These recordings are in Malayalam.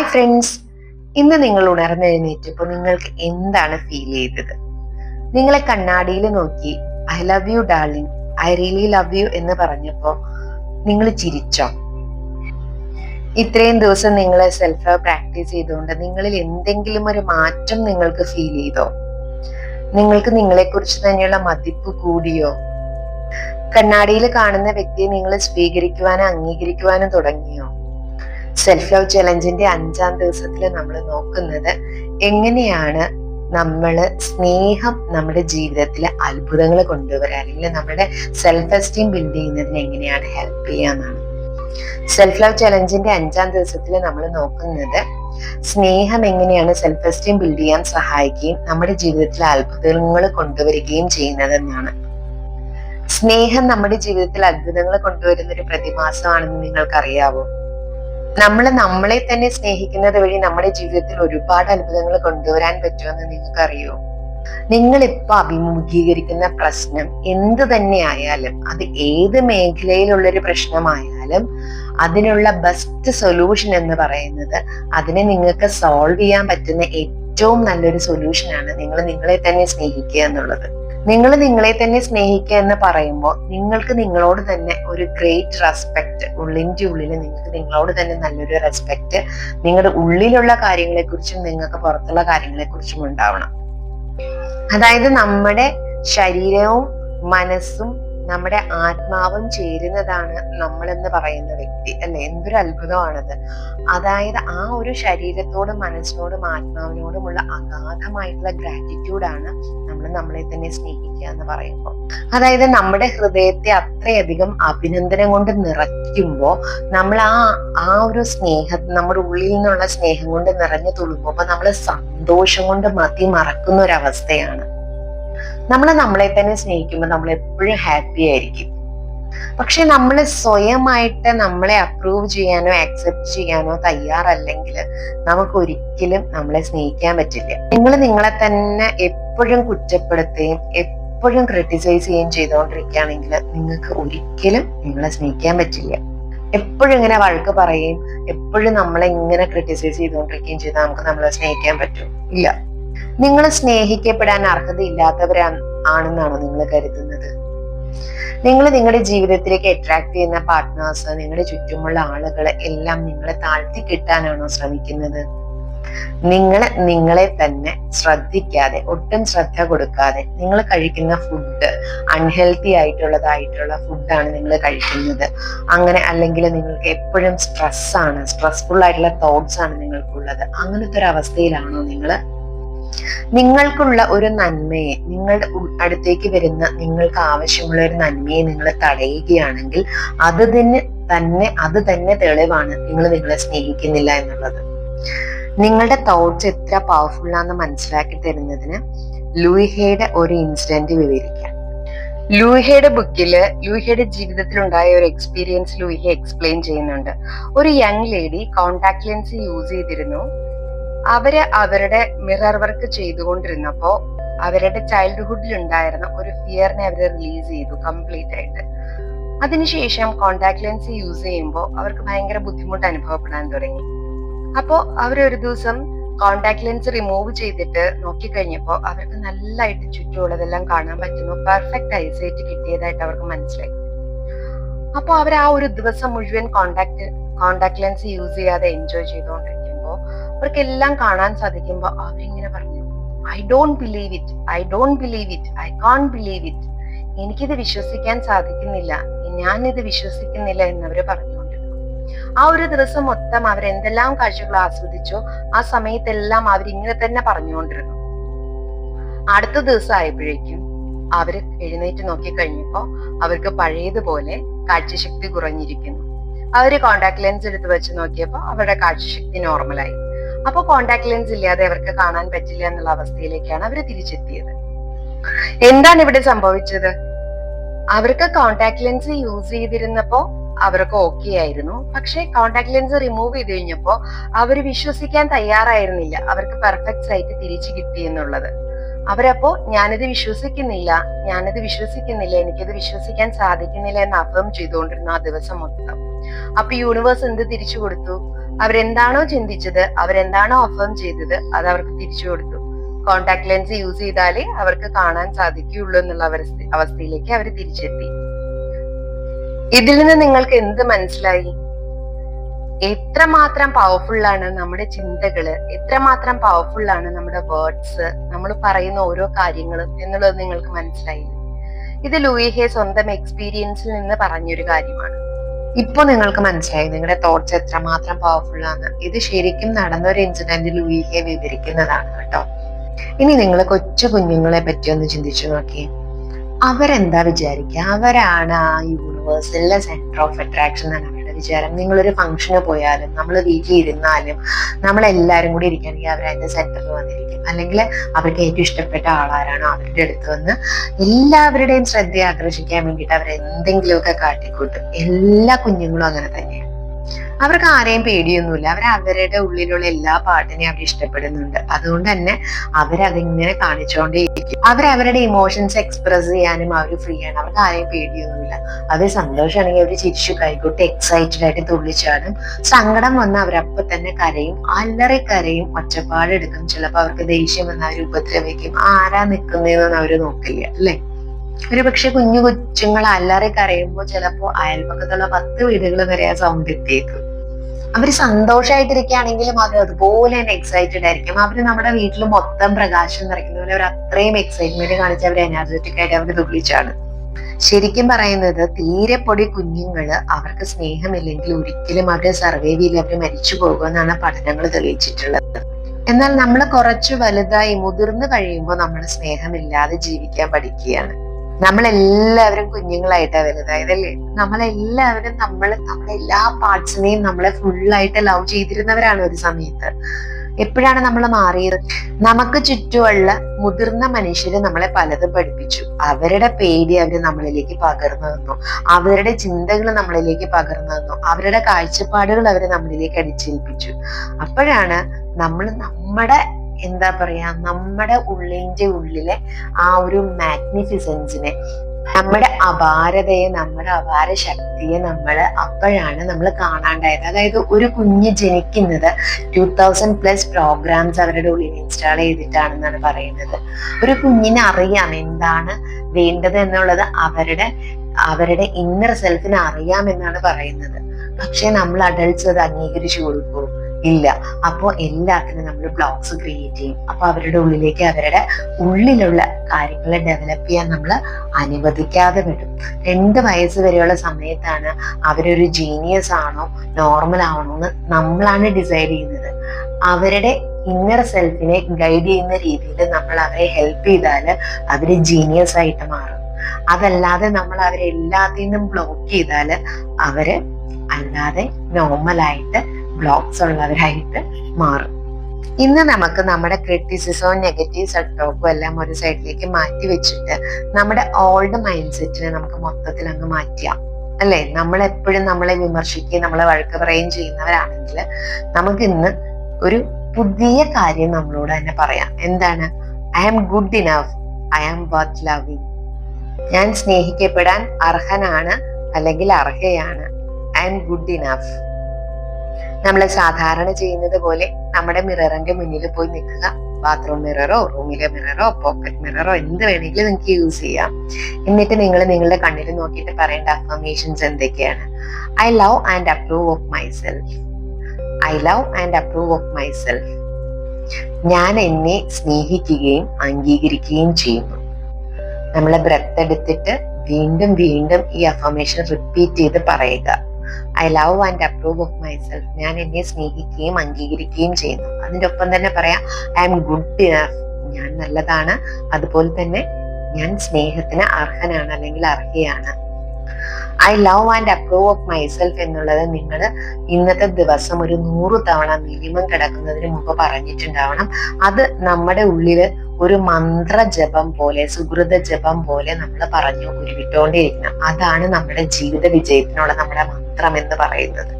ഹായ് ഫ്രണ്ട്സ് ഇന്ന് നിങ്ങൾ ഉണർന്നെഴുന്നേറ്റപ്പോൾ നിങ്ങൾക്ക് എന്താണ് ഫീൽ ചെയ്തത്? നിങ്ങളെ കണ്ണാടിയിൽ നോക്കി I love you darling I really love you എന്ന് പറഞ്ഞപ്പോൾ നിങ്ങൾ ചിരിച്ചോ? ഇത്രയും ദിവസം നിങ്ങൾ സെൽഫ് പ്രാക്ടീസ് ചെയ്തുകൊണ്ട് നിങ്ങളിൽ എന്തെങ്കിലും ഒരു മാറ്റം നിങ്ങൾക്ക് ഫീൽ ചെയ്തോ? നിങ്ങൾക്ക് നിങ്ങളെക്കുറിച്ച് തന്നെയുള്ള മതിപ്പ് കൂടിയോ? കണ്ണാടിയിൽ കാണുന്ന വ്യക്തിയെ നിങ്ങൾ സ്വീകരിക്കുവാനും അംഗീകരിക്കുവാനും തുടങ്ങിയോ? സെൽഫ് ലവ് ചലഞ്ചിന്റെ അഞ്ചാം ദിവസത്തിൽ നമ്മൾ നോക്കുന്നത് എങ്ങനെയാണ് നമ്മൾ സ്നേഹം നമ്മുടെ ജീവിതത്തിൽ അത്ഭുതങ്ങൾ കൊണ്ടുവരാൻ അല്ലെങ്കിൽ നമ്മുടെ സെൽഫ് എസ്റ്റീം ബിൽഡ് ചെയ്യുന്നതിന് എങ്ങനെയാണ് ഹെൽപ്പ് ചെയ്യാന്നാണ് സെൽഫ് ലവ് ചലഞ്ചിന്റെ അഞ്ചാം ദിവസത്തിൽ നമ്മൾ നോക്കുന്നത് സ്നേഹം എങ്ങനെയാണ് സെൽഫ് എസ്റ്റീം ബിൽഡ് ചെയ്യാൻ സഹായിക്കുകയും നമ്മുടെ ജീവിതത്തിൽ അത്ഭുതങ്ങൾ കൊണ്ടുവരികയും ചെയ്യുന്നതെന്നാണ് സ്നേഹം നമ്മുടെ ജീവിതത്തിൽ അത്ഭുതങ്ങൾ കൊണ്ടുവരുന്ന ഒരു പ്രതിമാസമാണെന്ന് നിങ്ങൾക്കറിയാവോ? നമ്മൾ നമ്മളെ തന്നെ സ്നേഹിക്കുന്നത് വഴി നമ്മുടെ ജീവിതത്തിൽ ഒരുപാട് അത്ഭുതങ്ങൾ കൊണ്ടുവരാൻ പറ്റുമെന്ന് നിങ്ങൾക്കറിയോ? നിങ്ങൾ ഇപ്പൊ അഭിമുഖീകരിക്കുന്ന പ്രശ്നം എന്ത് തന്നെ ആയാലും അത് ഏത് മേഖലയിലുള്ള ഒരു പ്രശ്നമായാലും അതിനുള്ള ബെസ്റ്റ് സൊല്യൂഷൻ എന്ന് പറയുന്നത് അതിനെ നിങ്ങൾക്ക് സോൾവ് ചെയ്യാൻ പറ്റുന്ന ഏറ്റവും നല്ലൊരു സൊല്യൂഷൻ ആണ് നിങ്ങൾ നിങ്ങളെ തന്നെ സ്നേഹിക്കുക എന്നുള്ളത്. നിങ്ങൾ നിങ്ങളെ തന്നെ സ്നേഹിക്കുക എന്ന് പറയുമ്പോൾ നിങ്ങൾക്ക് നിങ്ങളോട് തന്നെ ഒരു ഗ്രേറ്റ് റെസ്പെക്ട് ഉള്ളിന്റെ ഉള്ളിൽ നിങ്ങൾക്ക് നിങ്ങളോട് തന്നെ നല്ലൊരു റെസ്പെക്ട് നിങ്ങളുടെ ഉള്ളിലുള്ള കാര്യങ്ങളെക്കുറിച്ചും നിങ്ങൾക്ക് പുറത്തുള്ള കാര്യങ്ങളെക്കുറിച്ചും ഉണ്ടാവണം. അതായത് നമ്മുടെ ശരീരവും മനസ്സും നമ്മുടെ ആത്മാവും ചേരുന്നതാണ് നമ്മൾ എന്ന് പറയുന്ന വ്യക്തി. അല്ലെ? എന്തൊരു അത്ഭുതമാണത്. അതായത് ആ ഒരു ശരീരത്തോടും മനസ്സിനോടും ആത്മാവിനോടുമുള്ള അഗാധമായിട്ടുള്ള ഗ്രാറ്റിറ്റ്യൂഡാണ് നമ്മൾ നമ്മളെ തന്നെ സ്നേഹിക്കുക എന്ന് പറയുമ്പോൾ. അതായത് നമ്മുടെ ഹൃദയത്തെ അത്രയധികം അഭിനന്ദനം കൊണ്ട് നിറയ്ക്കുമ്പോൾ നമ്മൾ ആ ആ ഒരു സ്നേഹം നമ്മുടെ ഉള്ളിൽ നിന്നുള്ള സ്നേഹം കൊണ്ട് നിറഞ്ഞു തുളുമ്പുമ്പോൾ നമ്മൾ സന്തോഷം കൊണ്ട് മതി മറക്കുന്ന ഒരു അവസ്ഥയാണ്. നമ്മൾ നമ്മളെ തന്നെ സ്നേഹിക്കുമ്പോൾ നമ്മൾ എപ്പോഴും ഹാപ്പി ആയിരിക്കും. പക്ഷെ നമ്മൾ സ്വയമായിട്ട് നമ്മളെ അപ്രൂവ് ചെയ്യാനോ ആക്സെപ്റ്റ് ചെയ്യാനോ തയ്യാറല്ലെങ്കിൽ നമുക്ക് ഒരിക്കലും നമ്മളെ സ്നേഹിക്കാൻ പറ്റില്ല. നിങ്ങൾ നിങ്ങളെ തന്നെ എപ്പോഴും കുറ്റപ്പെടുത്തുകയും എപ്പോഴും ക്രിട്ടിസൈസ് ചെയ്യുകയും ചെയ്തുകൊണ്ടിരിക്കുകയാണെങ്കിൽ നിങ്ങൾക്ക് ഒരിക്കലും നിങ്ങളെ സ്നേഹിക്കാൻ പറ്റില്ല. എപ്പോഴും ഇങ്ങനെ വഴക്ക് പറയുകയും എപ്പോഴും നമ്മളെ ഇങ്ങനെ ക്രിട്ടിസൈസ് ചെയ്തുകൊണ്ടിരിക്കുകയും ചെയ്താൽ നമുക്ക് നമ്മളെ സ്നേഹിക്കാൻ പറ്റും. ഇല്ല. നിങ്ങൾ സ്നേഹിക്കപ്പെടാൻ അർഹതയില്ലാത്തവരാ ആണെന്നാണോ നിങ്ങൾ കരുതുന്നത്? നിങ്ങൾ നിങ്ങളുടെ ജീവിതത്തിലേക്ക് അട്രാക്ട് ചെയ്യുന്ന പാർട്ട്നേഴ്സ് നിങ്ങളുടെ ചുറ്റുമുള്ള ആളുകൾ എല്ലാം നിങ്ങളെ താഴ്ത്തി കിട്ടാനാണോ ശ്രമിക്കുന്നത്? നിങ്ങൾ നിങ്ങളെ തന്നെ ശ്രദ്ധിക്കാതെ ഒട്ടും ശ്രദ്ധ കൊടുക്കാതെ നിങ്ങൾ കഴിക്കുന്ന ഫുഡ് അൺഹെൽത്തി ആയിട്ടുള്ളതായിട്ടുള്ള ഫുഡാണ് നിങ്ങൾ കഴിക്കുന്നത്. അങ്ങനെ അല്ലെങ്കിൽ നിങ്ങൾക്ക് എപ്പോഴും സ്ട്രെസ്സാണ് സ്ട്രെസ്ഫുൾ ആയിട്ടുള്ള തോട്ട്സ് ആണ് നിങ്ങൾക്കുള്ളത്. അങ്ങനത്തെ ഒരു അവസ്ഥയിലാണോ നിങ്ങൾ നിങ്ങൾക്കുള്ള ഒരു നന്മയെ നിങ്ങളുടെ അടുത്തേക്ക് വരുന്ന നിങ്ങൾക്ക് ആവശ്യമുള്ള ഒരു നന്മയെ നിങ്ങൾ തടയുകയാണെങ്കിൽ അത് തന്നെ തന്നെ അത് തന്നെ തെളിവാണ് നിങ്ങൾ നിങ്ങളെ സ്നേഹിക്കുന്നില്ല എന്നുള്ളത്. നിങ്ങളുടെ തോട്ട്സ് എത്ര പവർഫുൾ ആണെന്ന് മനസ്സിലാക്കി തരുന്നതിന് ലൂഹയുടെ ഒരു ഇൻസിഡന്റ് വിവരിക്കാം. ലൂഹയുടെ ബുക്കിൽ ലൂഹയുടെ ജീവിതത്തിൽ ഉണ്ടായ ഒരു എക്സ്പീരിയൻസ് ലൂഹ എക്സ്പ്ലെയിൻ ചെയ്യുന്നുണ്ട്. ഒരു young lady contact lens use ചെയ്തിരുന്നു. അവർ അവരുടെ മിറർ വർക്ക് ചെയ്തുകൊണ്ടിരുന്നപ്പോ അവരുടെ ചൈൽഡ്ഹുഡിൽ ഉണ്ടായിരുന്ന ഒരു ഫിയറിനെ അവർ റിലീസ് ചെയ്തു കംപ്ലീറ്റ് ആയിട്ട്. അതിനുശേഷം കോണ്ടാക്ട് ലെൻസ് യൂസ് ചെയ്യുമ്പോൾ അവർക്ക് ഭയങ്കര ബുദ്ധിമുട്ട് അനുഭവപ്പെടാൻ തുടങ്ങി. അപ്പോ അവർ ഒരു ദിവസം കോണ്ടാക്ട് ലെൻസ് റിമൂവ് ചെയ്തിട്ട് നോക്കിക്കഴിഞ്ഞപ്പോൾ അവർക്ക് നല്ലതായിട്ട് ചുറ്റുമുള്ളതെല്ലാം കാണാൻ പറ്റുന്നു. പെർഫെക്റ്റ് ഐസൈറ്റ് കിട്ടിയതായിട്ട് അവർക്ക് മനസ്സിലായി. അപ്പോൾ അവർ ആ ഒരു ദിവസം മുഴുവൻ കോണ്ടാക്ട് കോണ്ടാക്ട് ലെൻസ് യൂസ് ചെയ്യാതെ എൻജോയ് ചെയ്തുകൊണ്ടിരിക്കുമ്പോൾ അവർക്കെല്ലാം കാണാൻ സാധിക്കുമ്പോ അവരിങ്ങനെ പറഞ്ഞു I don't believe it I don't believe it I can't believe it എനിക്കിത് വിശ്വസിക്കാൻ സാധിക്കുന്നില്ല ഞാൻ ഞാനിത് വിശ്വസിക്കുന്നില്ല എന്നവര് പറഞ്ഞുകൊണ്ടിരുന്നു. ആ ഒരു ദിവസം മൊത്തം അവർ എന്തെല്ലാം കാഴ്ചകൾ ആസ്വദിച്ചോ ആ സമയത്തെല്ലാം അവരിങ്ങനെ തന്നെ പറഞ്ഞുകൊണ്ടിരുന്നു. അടുത്ത ദിവസം ആയപ്പോഴേക്കും അവർ എഴുന്നേറ്റ് നോക്കി കഴിഞ്ഞപ്പോ അവർക്ക് പഴയതുപോലെ കാഴ്ചശക്തി കുറഞ്ഞിരിക്കുന്നു. അവർ കോണ്ടാക്ട് ലെൻസ് എടുത്ത് വെച്ച് നോക്കിയപ്പോൾ അവരുടെ കാഴ്ചശക്തി നോർമലായി അപ്പൊ കോണ്ടാക്ട് ലെൻസ് ഇല്ലാതെ അവർക്ക് കാണാൻ പറ്റില്ല എന്നുള്ള അവസ്ഥയിലേക്കാണ് അവർ തിരിച്ചെത്തിയത്. എന്താണ് ഇവിടെ സംഭവിച്ചത്? അവർക്ക് കോണ്ടാക്ട് ലെൻസ് യൂസ് ചെയ്തിരുന്നപ്പോ അവർക്ക് ഓക്കെ ആയിരുന്നു. പക്ഷെ കോണ്ടാക്ട് ലെൻസ് റിമൂവ് ചെയ്ത് കഴിഞ്ഞപ്പോ അവർ വിശ്വസിക്കാൻ തയ്യാറായിരുന്നില്ല. അവർക്ക് പെർഫെക്റ്റ് സൈറ്റ് തിരിച്ചു കിട്ടി എന്നുള്ളത്. അവരപ്പോ ഞാനിത് വിശ്വസിക്കുന്നില്ല. ഞാനിത് വിശ്വസിക്കുന്നില്ല. എനിക്കിത് വിശ്വസിക്കാൻ സാധിക്കുന്നില്ല എന്ന് അഫേം ചെയ്തുകൊണ്ടിരുന്നു ആ ദിവസം മൊത്തം. അപ്പൊ യൂണിവേഴ്സ് എന്ത് തിരിച്ചു കൊടുത്തു? അവരെന്താണോ ചിന്തിച്ചത് അവരെന്താണോ അഫേം ചെയ്തത് അത് അവർക്ക് തിരിച്ചു കൊടുത്തു. കോണ്ടാക്ട് ലെൻസ് യൂസ് ചെയ്താലേ അവർക്ക് കാണാൻ സാധിക്കുകയുള്ളൂ എന്നുള്ള അവസ്ഥയിലേക്ക് അവർ തിരിച്ചെത്തി. ഇതിൽ നിന്ന് നിങ്ങൾക്ക് എന്ത് മനസ്സിലായി? എത്രമാത്രം പവർഫുൾ ആണ് നമ്മുടെ ചിന്തകൾ എത്രമാത്രം പവർഫുൾ ആണ് നമ്മുടെ വേർഡ്സ് നമ്മൾ പറയുന്ന ഓരോ കാര്യങ്ങളും എന്നുള്ളത് നിങ്ങൾക്ക് മനസ്സിലായി. ഇത് ലൂയിഹെ സ്വന്തം എക്സ്പീരിയൻസിൽ നിന്ന് പറഞ്ഞൊരു കാര്യമാണ്. ഇപ്പൊ നിങ്ങൾക്ക് മനസ്സിലായി നിങ്ങളുടെ തോട്ട്സ് എത്രമാത്രം പവർഫുൾ ആണ്. ഇത് ശരിക്കും നടന്ന ഒരു ഇൻസിഡന്റ് ലൂയി വിവരിക്കുന്നതാണ് കേട്ടോ. ഇനി നിങ്ങൾ കൊച്ചു കുഞ്ഞുങ്ങളെ പറ്റി ഒന്ന് ചിന്തിച്ചു നോക്കിയേ. അവരെന്താ വിചാരിക്കുക അവരാണ് ആ യൂണിവേഴ്സിലെ സെന്റർ ഓഫ് അട്രാക്ഷൻ എന്നാണ് വിചാരം. നിങ്ങളൊരു ഫംഗ്ഷന് പോയാലും നമ്മൾ വീട്ടിൽ ഇരുന്നാലും നമ്മളെല്ലാരും കൂടി ഇരിക്കുകയാണെങ്കിൽ അവർ അതിന്റെ സെന്ററിൽ വന്നിരിക്കും. അല്ലെങ്കിൽ അവർക്ക് ഏറ്റവും ഇഷ്ടപ്പെട്ട ആളാരാണോ അവരുടെ അടുത്ത് വന്ന് എല്ലാവരുടെയും ശ്രദ്ധ ആകർഷിക്കാൻ വേണ്ടിയിട്ട് അവർ എന്തെങ്കിലുമൊക്കെ കാട്ടിക്കൂട്ടും. എല്ലാ കുഞ്ഞുങ്ങളും അങ്ങനെ തന്നെയാണ്. അവർക്ക് ആരെയും പേടിയൊന്നുമില്ല. അവർ അവരുടെ ഉള്ളിലുള്ള എല്ലാ പാട്ടിനെയും അവർ ഇഷ്ടപ്പെടുന്നുണ്ട്. അതുകൊണ്ട് തന്നെ അവരതിങ്ങനെ കാണിച്ചുകൊണ്ടേയിരിക്കും അവർ അവരുടെ ഇമോഷൻസ് എക്സ്പ്രസ് ചെയ്യാനും അവർ ഫ്രീ ആണ്. അവർക്ക് ആരെയും പേടിയൊന്നുമില്ല. അവർ സന്തോഷമാണെങ്കിൽ അവർ ചിരിച്ചു കൈകൊട്ട് എക്സൈറ്റഡ് ആയിട്ട് തുള്ളിച്ചാടും. സങ്കടം വന്ന് അവരപ്പം തന്നെ കരയും. അല്ലറി കരയും ഒച്ചപ്പാടെടുക്കും ചിലപ്പോൾ അവർക്ക് ദേഷ്യം വന്ന് അവർ ഉപദ്രവിക്കും. ആരാ നിൽക്കുന്നതെന്ന് അവർ നോക്കില്ല അല്ലേ? ഒരു പക്ഷെ കുഞ്ഞു കൊച്ചുങ്ങൾ അല്ലറി കരയുമ്പോൾ ചിലപ്പോൾ അയൽപക്കത്തുള്ള പത്ത് വീടുകൾ വരെ ആ സൗണ്ട് എത്തിയേക്കും. അവർ സന്തോഷമായിട്ടിരിക്കുകയാണെങ്കിലും അവർ അതുപോലെ തന്നെ എക്സൈറ്റഡ് ആയിരിക്കും. അവർ നമ്മുടെ വീട്ടിൽ മൊത്തം പ്രകാശം നിറയ്ക്കുന്നവരെ അവർ അത്രയും എക്സൈറ്റ്മെന്റ് കാണിച്ച് അവർ എനർജറ്റിക് ആയിട്ട് അവർ തുള്ളിച്ചാണ് ശരിക്കും പറയുന്നത് തീരെ പൊടി കുഞ്ഞുങ്ങൾ അവർക്ക് സ്നേഹമില്ലെങ്കിൽ ഒരിക്കലും അവരെ സർവൈവ് ചെയ്ത് അവർ മരിച്ചു പോകുമെന്നാണ് പഠനങ്ങൾ തെളിയിച്ചിട്ടുള്ളത്. എന്നാൽ നമ്മൾ കുറച്ച് വലുതായി മുതിർന്നു കഴിയുമ്പോൾ നമ്മൾ സ്നേഹമില്ലാതെ ജീവിക്കാൻ പഠിക്കുകയാണ്. നമ്മളെല്ലാവരും കുഞ്ഞുങ്ങളായിട്ടാ വരുന്നത്. അതല്ലേ നമ്മളെല്ലാവരും നമ്മൾ നമ്മുടെ എല്ലാ പാർട്സിനെയും നമ്മളെ ഫുള്ളായിട്ട് ലവ് ചെയ്തിരുന്നവരാണ് ഒരു സമയത്ത്. എപ്പോഴാണ് നമ്മൾ മാറിയത്? നമുക്ക് ചുറ്റുമുള്ള മുതിർന്ന മനുഷ്യര് നമ്മളെ പലതും പഠിപ്പിച്ചു. അവരുടെ പേടി അവർ നമ്മളിലേക്ക് പകർന്നു തന്നു. അവരുടെ ചിന്തകൾ നമ്മളിലേക്ക് പകർന്നു തന്നു. അവരുടെ കാഴ്ചപ്പാടുകൾ അവർ നമ്മളിലേക്ക് അടിച്ചേൽപ്പിച്ചു. അപ്പോഴാണ് നമ്മൾ നമ്മുടെ എന്താ പറയാ നമ്മുടെ ഉള്ളിന്റെ ഉള്ളിലെ ആ ഒരു മാഗ്നിഫിസൻസിനെ നമ്മുടെ അപാരതയെ നമ്മുടെ അപാര ശക്തിയെ നമ്മൾ അപ്പോഴാണ് നമ്മൾ കാണാണ്ടായത്. അതായത് ഒരു കുഞ്ഞ് ജനിക്കുന്നത് ടൂ തൗസൻഡ് പ്ലസ് പ്രോഗ്രാംസ് അവരുടെ ഉള്ളിൽ ഇൻസ്റ്റാൾ ചെയ്തിട്ടാണെന്നാണ് പറയുന്നത്. ഒരു കുഞ്ഞിനെ അറിയാം എന്താണ് വേണ്ടത് എന്നുള്ളത് അവരുടെ അവരുടെ ഇന്നർ സെൽഫിന് അറിയാമെന്നാണ് പറയുന്നത്. പക്ഷെ നമ്മൾ അഡൾട്ട്സ് അത് അംഗീകരിച്ചു കൊടുക്കും. ഇല്ല. അപ്പോൾ എല്ലാത്തിനും നമ്മൾ ബ്ലോക്സ് ക്രിയേറ്റ് ചെയ്യും. അപ്പോൾ അവരുടെ ഉള്ളിലേക്ക് അവരുടെ ഉള്ളിലുള്ള കാര്യങ്ങളെ ഡെവലപ്പ് ചെയ്യാൻ നമ്മൾ അനുവദിക്കാതെ വിടും. രണ്ട് വയസ്സ് വരെയുള്ള സമയത്താണ് അവരൊരു ജീനിയസ് ആണോ നോർമൽ ആണോ എന്ന് നമ്മളാണ് ഡിസൈഡ് ചെയ്യുന്നത്. അവരുടെ ഇന്നർ സെൽഫിനെ ഗൈഡ് ചെയ്യുന്ന രീതിയിൽ നമ്മൾ അവരെ ഹെൽപ്പ് ചെയ്താൽ അവർ ജീനിയസ് ആയിട്ട് മാറും. അതല്ലാതെ നമ്മൾ അവരെ എല്ലാത്തിൽ നിന്നും ബ്ലോക്ക് ചെയ്താൽ അവർ അല്ലാതെ നോർമലായിട്ട് ബ്ലോക്സ് ഉള്ളവരായിട്ട് മാറും. ഇന്ന് നമുക്ക് നമ്മുടെ ക്രിറ്റിസിസവും നെഗറ്റീവ് ടോക്കും എല്ലാം ഒരു സൈഡിലേക്ക് മാറ്റി വെച്ചിട്ട് നമ്മുടെ ഓൾഡ് മൈൻഡ് സെറ്റിനെ നമുക്ക് മൊത്തത്തിൽ അങ്ങ് മാറ്റിയാം. അല്ലെ? നമ്മൾ എപ്പോഴും നമ്മളെ വിമർശിക്കുകയും നമ്മളെ വഴക്ക് പറയുകയും ചെയ്യുന്നവരാണെങ്കിൽ നമുക്ക് ഇന്ന് ഒരു പുതിയ കാര്യം നമ്മളോട് തന്നെ പറയാം. എന്താണ്? I am good enough I am worth loving ഞാൻ സ്നേഹിക്കപ്പെടാൻ അർഹനാണ് അല്ലെങ്കിൽ അർഹയാണ്. ഐ ആം ഗുഡ് ഇനഫ് നമ്മൾ സാധാരണ ചെയ്യുന്നത് പോലെ നമ്മുടെ മിററിന്റെ മുന്നിൽ പോയി നിൽക്കുക. ബാത്റൂം മിററോ റൂമിലെ മിററോ പോക്കറ്റ് മിററോ എന്ത് വേണമെങ്കിലും നിങ്ങൾക്ക് യൂസ് ചെയ്യാം. എന്നിട്ട് നിങ്ങൾ നിങ്ങളുടെ കണ്ണിൽ നോക്കിയിട്ട് പറയേണ്ട അഫർമേഷൻസ് എന്തൊക്കെയാണ്? I love and approve of myself I love and approve of myself ഞാൻ എന്നെ സ്നേഹിക്കുകയും അംഗീകരിക്കുകയും ചെയ്യുന്നു. നമ്മളെ ബ്രത്ത് എടുത്തിട്ട് വീണ്ടും വീണ്ടും ഈ അഫർമേഷൻ റിപ്പീറ്റ് ചെയ്ത് പറയുക. I love and approve of my self ഞാൻ എന്നെ സ്നേഹിക്കുകയും അംഗീകരിക്കുകയും ചെയ്യുന്നു. അതിന്റെ ഒപ്പം തന്നെ പറയാം ഐ എം ഗുഡ് ഇനഫ് ഞാൻ നല്ലതാണ്. അതുപോലെ തന്നെ ഞാൻ സ്നേഹത്തിന് അർഹനാണ് അല്ലെങ്കിൽ അർഹയാണ്. I love and approve of myself എന്നുള്ളത് നിങ്ങൾ ഇന്നത്തെ ദിവസം ഒരു നൂറ് തവണ മിനിമം കിടക്കുന്നതിന് മുമ്പ് പറഞ്ഞിട്ടുണ്ടാവണം. അത് നമ്മുടെ ഉള്ളിൽ ഒരു മന്ത്ര ജപം പോലെ സുഹൃത ജപം പോലെ നമ്മൾ പറഞ്ഞു ഉരുവിട്ടോണ്ടേയിരിക്കണം അതാണ് നമ്മുടെ ജീവിത വിജയത്തിനുള്ള നമ്മുടെ മന്ത്രം എന്ന് പറയുന്നത്.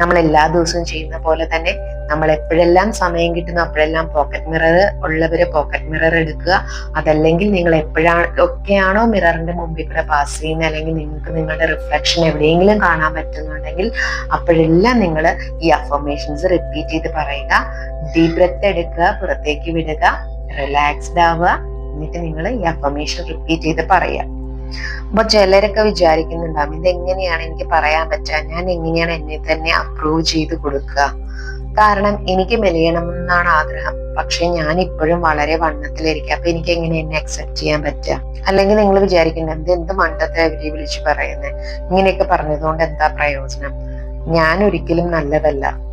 നമ്മൾ എല്ലാ ദിവസവും ചെയ്യുന്ന പോലെ തന്നെ നമ്മൾ എപ്പോഴെല്ലാം സമയം കിട്ടുന്നു അപ്പോഴെല്ലാം പോക്കറ്റ് മിറർ ഉള്ളവർ പോക്കറ്റ് മിറർ എടുക്കുക. അതല്ലെങ്കിൽ നിങ്ങൾ എപ്പോഴാണ് ഒക്കെയാണോ മിററിന്റെ മുമ്പിൽ കൂടെ പാസ് ചെയ്യുന്നത്? അല്ലെങ്കിൽ നിങ്ങൾക്ക് നിങ്ങളുടെ റിഫ്ലക്ഷൻ എവിടെയെങ്കിലും കാണാൻ പറ്റുന്നുണ്ടെങ്കിൽ അപ്പോഴെല്ലാം നിങ്ങൾ ഈ അഫർമേഷൻസ് റിപ്പീറ്റ് ചെയ്ത് പറയുക. ഡീപ് ബ്രെത്ത് എടുക്കുക പുറത്തേക്ക് വിടുക റിലാക്സ്ഡ് ആവുക. എന്നിട്ട് നിങ്ങൾ ഈ അഫർമേഷൻ റിപ്പീറ്റ് ചെയ്ത് പറയുക. അപ്പൊ ചിലരൊക്കെ വിചാരിക്കുന്നുണ്ടാവും ഇതെങ്ങനെയാണ് എനിക്ക് പറയാൻ പറ്റുക ഞാൻ എങ്ങനെയാണ് എന്നെ തന്നെ അപ്രൂവ് ചെയ്ത് കൊടുക്കുക? കാരണം എനിക്ക് മെലിയണം എന്നാണ് ആഗ്രഹം. പക്ഷെ ഞാൻ ഇപ്പോഴും വളരെ വണ്ണത്തിലിരിക്കുക അപ്പൊ എനിക്ക് എങ്ങനെ എന്നെ അക്സെപ്റ്റ് ചെയ്യാൻ പറ്റുക അല്ലെങ്കിൽ നിങ്ങൾ വിചാരിക്കുന്നത് ഇത് എന്ത് മണ്ടത്തെ അവരെ വിളിച്ച് പറയുന്നത് ഇങ്ങനെയൊക്കെ പറഞ്ഞതുകൊണ്ട് എന്താ പ്രയോജനം? ഞാൻ ഒരിക്കലും നല്ലതല്ല.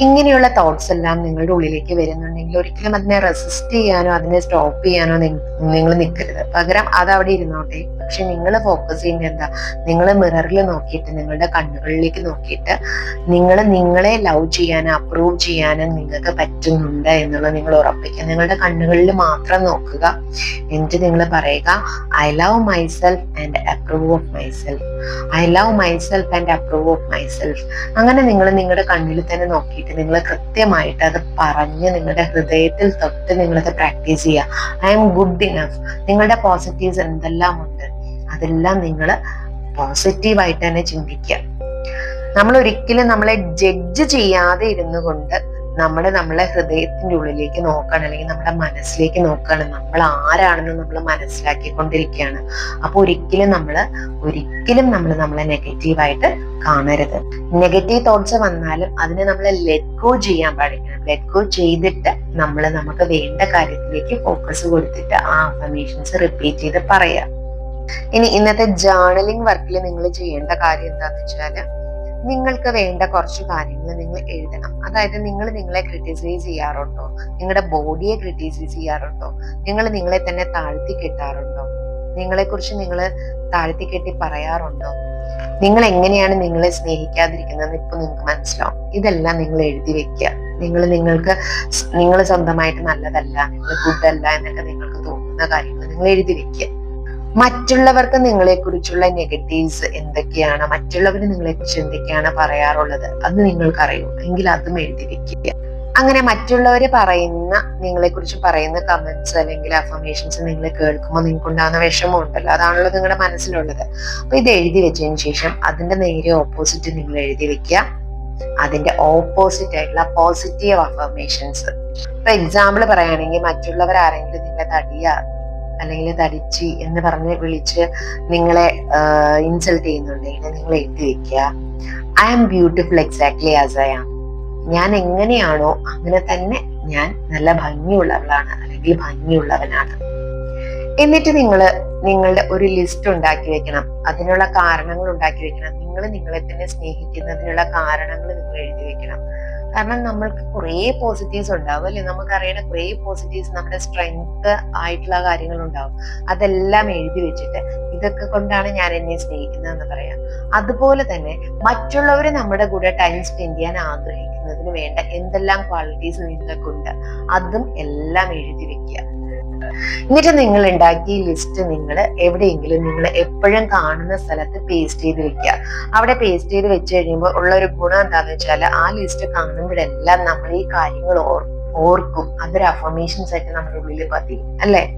ഇങ്ങനെയുള്ള തോട്ട്സ് എല്ലാം നിങ്ങളുടെ ഉള്ളിലേക്ക് വരുന്നുണ്ടെങ്കിൽ ഒരിക്കലും അതിനെ റെസിസ്റ്റ് ചെയ്യാനോ അതിനെ സ്റ്റോപ്പ് ചെയ്യാനോ നിങ്ങൾ നിൽക്കരുത്. പകരം അത് അവിടെ ഇരുന്നോട്ടെ. പക്ഷെ നിങ്ങൾ ഫോക്കസ് ചെയ്യുന്നത് എന്താ? നിങ്ങൾ മിററിൽ നോക്കിയിട്ട് നിങ്ങളുടെ കണ്ണുകളിലേക്ക് നോക്കിയിട്ട് നിങ്ങൾ നിങ്ങളെ ലവ് ചെയ്യാനും അപ്രൂവ് ചെയ്യാനും നിങ്ങൾക്ക് പറ്റുന്നുണ്ട് എന്നുള്ളത് നിങ്ങൾ ഉറപ്പിക്കുക. നിങ്ങളുടെ കണ്ണുകളിൽ മാത്രം നോക്കുക. എന്നിട്ട് നിങ്ങൾ പറയുക I love myself and approve of myself I love myself and approve of myself അങ്ങനെ നിങ്ങൾ നിങ്ങളുടെ കണ്ണിൽ തന്നെ നോക്കിയിട്ട് നിങ്ങൾ കൃത്യമായിട്ട് അത് പറഞ്ഞ് നിങ്ങളുടെ ഹൃദയത്തിൽ തൊട്ട് നിങ്ങളത് പ്രാക്ടീസ് ചെയ്യുക. ഐ എം ഗുഡ് ഇനഫ് നിങ്ങളുടെ പോസിറ്റീവ്സ് എന്തെല്ലാം ഉണ്ട് അതെല്ലാം നിങ്ങൾ പോസിറ്റീവായിട്ട് തന്നെ ചിന്തിക്കുക. നമ്മൾ ഒരിക്കലും നമ്മളെ ജഡ്ജ് ചെയ്യാതെ ഇരുന്നു കൊണ്ട് നമ്മൾ നമ്മളെ ഹൃദയത്തിന്റെ ഉള്ളിലേക്ക് നോക്കുകയാണ് അല്ലെങ്കിൽ നമ്മുടെ മനസ്സിലേക്ക് നോക്കുകയാണ് നമ്മൾ ആരാണെന്ന് നമ്മൾ മനസ്സിലാക്കിക്കൊണ്ടിരിക്കുകയാണ്. അപ്പൊ ഒരിക്കലും നമ്മൾ ഒരിക്കലും നമ്മൾ നമ്മളെ നെഗറ്റീവായിട്ട് കാണരുത്. നെഗറ്റീവ് തോട്ട്സ് വന്നാലും അതിനെ നമ്മൾ ലെറ്റ് ഗോ ചെയ്യാൻ പാടിക്കണം ലെറ്റ് ഗോ ചെയ്തിട്ട് നമ്മൾ നമുക്ക് വേണ്ട കാര്യത്തിലേക്ക് ഫോക്കസ് കൊടുത്തിട്ട് ആ അഫർമേഷൻസ് റിപ്പീറ്റ് ചെയ്ത് പറയാം. ഇനി ഇന്നത്തെ ജേർണലിംഗ് വർക്കിൽ നിങ്ങൾ ചെയ്യേണ്ട കാര്യം എന്താണെന്ന് വെച്ചാൽ നിങ്ങൾക്ക് വേണ്ട കുറച്ച് കാര്യങ്ങൾ നിങ്ങൾ എഴുതണം. അതായത് നിങ്ങൾ നിങ്ങളെ ക്രിട്ടിസൈസ് ചെയ്യാറുണ്ടോ? നിങ്ങളുടെ ബോഡിയെ ക്രിട്ടിസൈസ് ചെയ്യാറുണ്ടോ? നിങ്ങൾ നിങ്ങളെ തന്നെ താഴ്ത്തി കെട്ടാറുണ്ടോ? നിങ്ങളെ കുറിച്ച് നിങ്ങൾ താഴ്ത്തി കെട്ടി പറയാറുണ്ടോ? നിങ്ങൾ എങ്ങനെയാണ് നിങ്ങളെ സ്നേഹിക്കാതിരിക്കുന്നത് ഇപ്പൊ നിങ്ങൾക്ക് മനസ്സിലാവും. ഇതെല്ലാം നിങ്ങൾ എഴുതി വെക്കുക. നിങ്ങൾ നിങ്ങൾക്ക് നിങ്ങൾ സ്വന്തമായിട്ട് നല്ലതല്ല നിങ്ങൾ ഗുഡല്ല എന്നൊക്കെ നിങ്ങൾക്ക് തോന്നുന്ന കാര്യങ്ങൾ നിങ്ങൾ എഴുതി വെക്കുക. മറ്റുള്ളവർക്ക് നിങ്ങളെ കുറിച്ചുള്ള നെഗറ്റീവ്സ് എന്തൊക്കെയാണ്? മറ്റുള്ളവർ നിങ്ങളെ കുറിച്ച് എന്തൊക്കെയാണ് പറയാറുള്ളത്? അത് നിങ്ങൾക്കറിയൂ. എങ്കിൽ അതും എഴുതി വെക്കുക അങ്ങനെ മറ്റുള്ളവർ പറയുന്ന നിങ്ങളെ കുറിച്ച് പറയുന്ന കമന്റ്സ് അല്ലെങ്കിൽ അഫർമേഷൻസ് നിങ്ങൾ കേൾക്കുമ്പോൾ നിങ്ങൾക്ക് ഉണ്ടാകുന്ന വിഷമം ഉണ്ടല്ലോ അതാണല്ലോ നിങ്ങളുടെ മനസ്സിലുള്ളത്. അപ്പൊ ഇത് എഴുതി വെച്ചതിന് ശേഷം അതിന്റെ നേരെ ഓപ്പോസിറ്റ് നിങ്ങൾ എഴുതി വെക്കുക. അതിന്റെ ഓപ്പോസിറ്റ് ആയിട്ടുള്ള പോസിറ്റീവ് അഫർമേഷൻസ് ഇപ്പൊ എക്സാമ്പിൾ പറയുകയാണെങ്കിൽ മറ്റുള്ളവർ ആരെങ്കിലും നിങ്ങളെ തടിയ അല്ലെങ്കിൽ തടിച്ചി എന്ന് പറഞ്ഞ് വിളിച്ച് നിങ്ങളെ ഇൻസൾട്ട് ചെയ്യുന്നുണ്ടെങ്കിൽ നിങ്ങൾ എഴുതി വെക്കുക. I am beautiful exactly as I am ഞാൻ എങ്ങനെയാണോ അങ്ങനെ തന്നെ ഞാൻ നല്ല ഭംഗിയുള്ളവളാണ് അല്ലെങ്കിൽ ഭംഗിയുള്ളവനാണ്. എന്നിട്ട് നിങ്ങൾ നിങ്ങളുടെ ഒരു ലിസ്റ്റ് ഉണ്ടാക്കി വെക്കണം. അതിനുള്ള കാരണങ്ങൾ ഉണ്ടാക്കി വെക്കണം. നിങ്ങൾ നിങ്ങളെ തന്നെ സ്നേഹിക്കുന്നതിനുള്ള കാരണങ്ങൾ നിങ്ങൾ എഴുതി വെക്കണം. കാരണം നമ്മൾക്ക് കുറേ പോസിറ്റീവ്സ് ഉണ്ടാവും അല്ലെ? നമുക്കറിയണ കുറേ പോസിറ്റീവ്സ് നമ്മുടെ സ്ട്രെങ്ത് ആയിട്ടുള്ള കാര്യങ്ങൾ ഉണ്ടാവും അതെല്ലാം എഴുതി വെച്ചിട്ട് ഇതൊക്കെ കൊണ്ടാണ് ഞാൻ എന്നെ സ്നേഹിക്കുന്നതെന്ന് പറയാം. അതുപോലെ തന്നെ മറ്റുള്ളവരെ നമ്മുടെ കൂടെ ടൈം സ്പെൻഡ് ചെയ്യാൻ ആഗ്രഹിക്കുന്നതിന് വേണ്ട എന്തെല്ലാം ക്വാളിറ്റീസ് നിങ്ങൾക്കുണ്ട് അതും എല്ലാം എഴുതി വെക്കുക. എന്നിട്ട് നിങ്ങൾ ഉണ്ടാക്കിയ ലിസ്റ്റ് നിങ്ങൾ എവിടെയെങ്കിലും നിങ്ങൾ എപ്പോഴും കാണുന്ന സ്ഥലത്ത് പേസ്റ്റ് ചെയ്ത് വെക്കുക. അവിടെ പേസ്റ്റ് ചെയ്ത് വെച്ച് കഴിയുമ്പോൾ ഉള്ള ഒരു ഗുണം എന്താന്ന് വെച്ചാൽ ആ ലിസ്റ്റ് കാണുമ്പോഴെല്ലാം നമ്മൾ ഈ കാര്യങ്ങൾ ഓർ ഓർക്കും. അതൊരു അഫർമേഷൻസ് ആയിട്ട് നമ്മുടെ ഉള്ളിൽ പതിയും. അല്ലേ?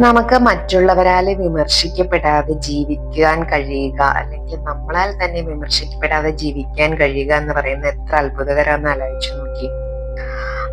നമുക്ക് മറ്റുള്ളവരാൽ വിമർശിക്കപ്പെടാതെ ജീവിക്കാൻ കഴിയുക അല്ലെങ്കിൽ നമ്മളാൽ തന്നെ വിമർശിക്കപ്പെടാതെ ജീവിക്കാൻ കഴിയുക എന്ന് പറയുന്നത് എത്ര അത്ഭുതകരമെന്ന് ആലോചിച്ചു നോക്കി.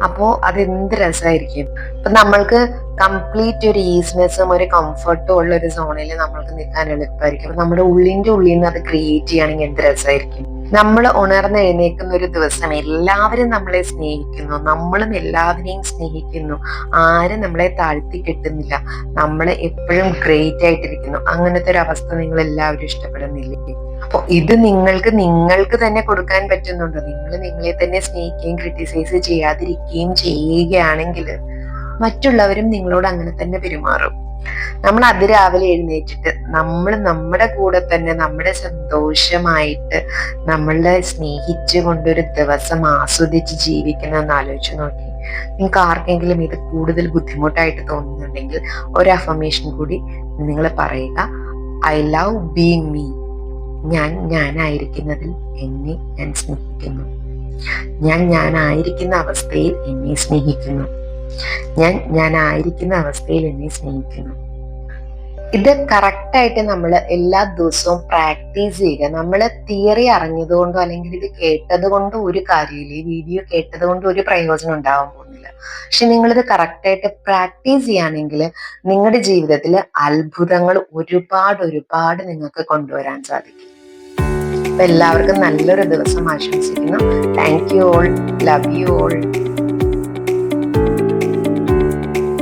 അപ്പോ അതെന്ത് രസമായിരിക്കും ഇപ്പൊ നമ്മൾക്ക് കംപ്ലീറ്റ് ഒരു ഈസ്നെസ്സും ഒരു കംഫർട്ടും ഉള്ള ഒരു സോണിൽ നമ്മൾക്ക് നിൽക്കാൻ എളുപ്പമായിരിക്കും അപ്പം നമ്മുടെ ഉള്ളിന്റെ ഉള്ളിൽ നിന്ന് അത് ക്രിയേറ്റ് ചെയ്യുകയാണെങ്കിൽ എന്ത് രസമായിരിക്കും നമ്മൾ ഉണർന്ന് എഴുന്നേൽക്കുന്ന ഒരു ദിവസം എല്ലാവരും നമ്മളെ സ്നേഹിക്കുന്നു. നമ്മളും എല്ലാവരെയും സ്നേഹിക്കുന്നു. ആരും നമ്മളെ താഴ്ത്തി കെട്ടുന്നില്ല. നമ്മൾ എപ്പോഴും ഗ്രേറ്റ് ആയിട്ടിരിക്കുന്നു. അങ്ങനത്തെ ഒരു അവസ്ഥ നിങ്ങൾ എല്ലാവരും ഇഷ്ടപ്പെടുന്നില്ലേ? അപ്പൊ ഇത് നിങ്ങൾക്ക് നിങ്ങൾക്ക് തന്നെ കൊടുക്കാൻ പറ്റുന്നുണ്ടോ. നിങ്ങൾ നിങ്ങളെ തന്നെ സ്നേഹിക്കുകയും ക്രിട്ടിസൈസ് ചെയ്യാതിരിക്കുകയും ചെയ്യുകയാണെങ്കിൽ മറ്റുള്ളവരും നിങ്ങളോട് അങ്ങനെ തന്നെ പെരുമാറും. നമ്മൾ അതിരാവിലെ എഴുന്നേറ്റിട്ട് നമ്മൾ നമ്മുടെ കൂടെ തന്നെ നമ്മുടെ സന്തോഷമായിട്ട് നമ്മളെ സ്നേഹിച്ചു കൊണ്ടൊരു ദിവസം ആസ്വദിച്ച് ജീവിക്കണമെന്ന് ആലോചിച്ച് നോക്കി. നിങ്ങൾക്ക് ആർക്കെങ്കിലും ഇത് കൂടുതൽ ബുദ്ധിമുട്ടായിട്ട് തോന്നുന്നുണ്ടെങ്കിൽ ഒരു അഫർമേഷൻ കൂടി നിങ്ങൾ പറയുക. ഐ ലവ് ബീങ് മീ ഞാൻ ഞാനായിരിക്കുന്നതിൽ എന്നെ ഞാൻ സ്നേഹിക്കുന്നു. ഞാൻ ഞാനായിരിക്കുന്ന അവസ്ഥയിൽ എന്നെ സ്നേഹിക്കുന്നു. ഞാൻ ഞാൻ ആയിരിക്കുന്ന അവസ്ഥയിൽ എന്നെ സ്നേഹിക്കുന്നു ഇത് കറക്റ്റായിട്ട് നമ്മൾ എല്ലാ ദിവസവും പ്രാക്ടീസ് ചെയ്യുക. നമ്മൾ തിയറി അറിഞ്ഞതുകൊണ്ടോ അല്ലെങ്കിൽ ഇത് കേട്ടത് കൊണ്ടോ ഒരു കാര്യമില്ല. ഈ വീഡിയോ കേട്ടത് കൊണ്ടോ ഒരു പ്രയോജനം ഉണ്ടാവാൻ പോകുന്നില്ല. പക്ഷെ നിങ്ങളിത് കറക്റ്റായിട്ട് പ്രാക്ടീസ് ചെയ്യുകയാണെങ്കിൽ നിങ്ങളുടെ ജീവിതത്തിൽ അത്ഭുതങ്ങൾ ഒരുപാട് ഒരുപാട് നിങ്ങൾക്ക് കൊണ്ടുവരാൻ സാധിക്കും. അപ്പൊ എല്ലാവർക്കും നല്ലൊരു ദിവസം ആശംസിക്കുന്നു. Thank you all love you all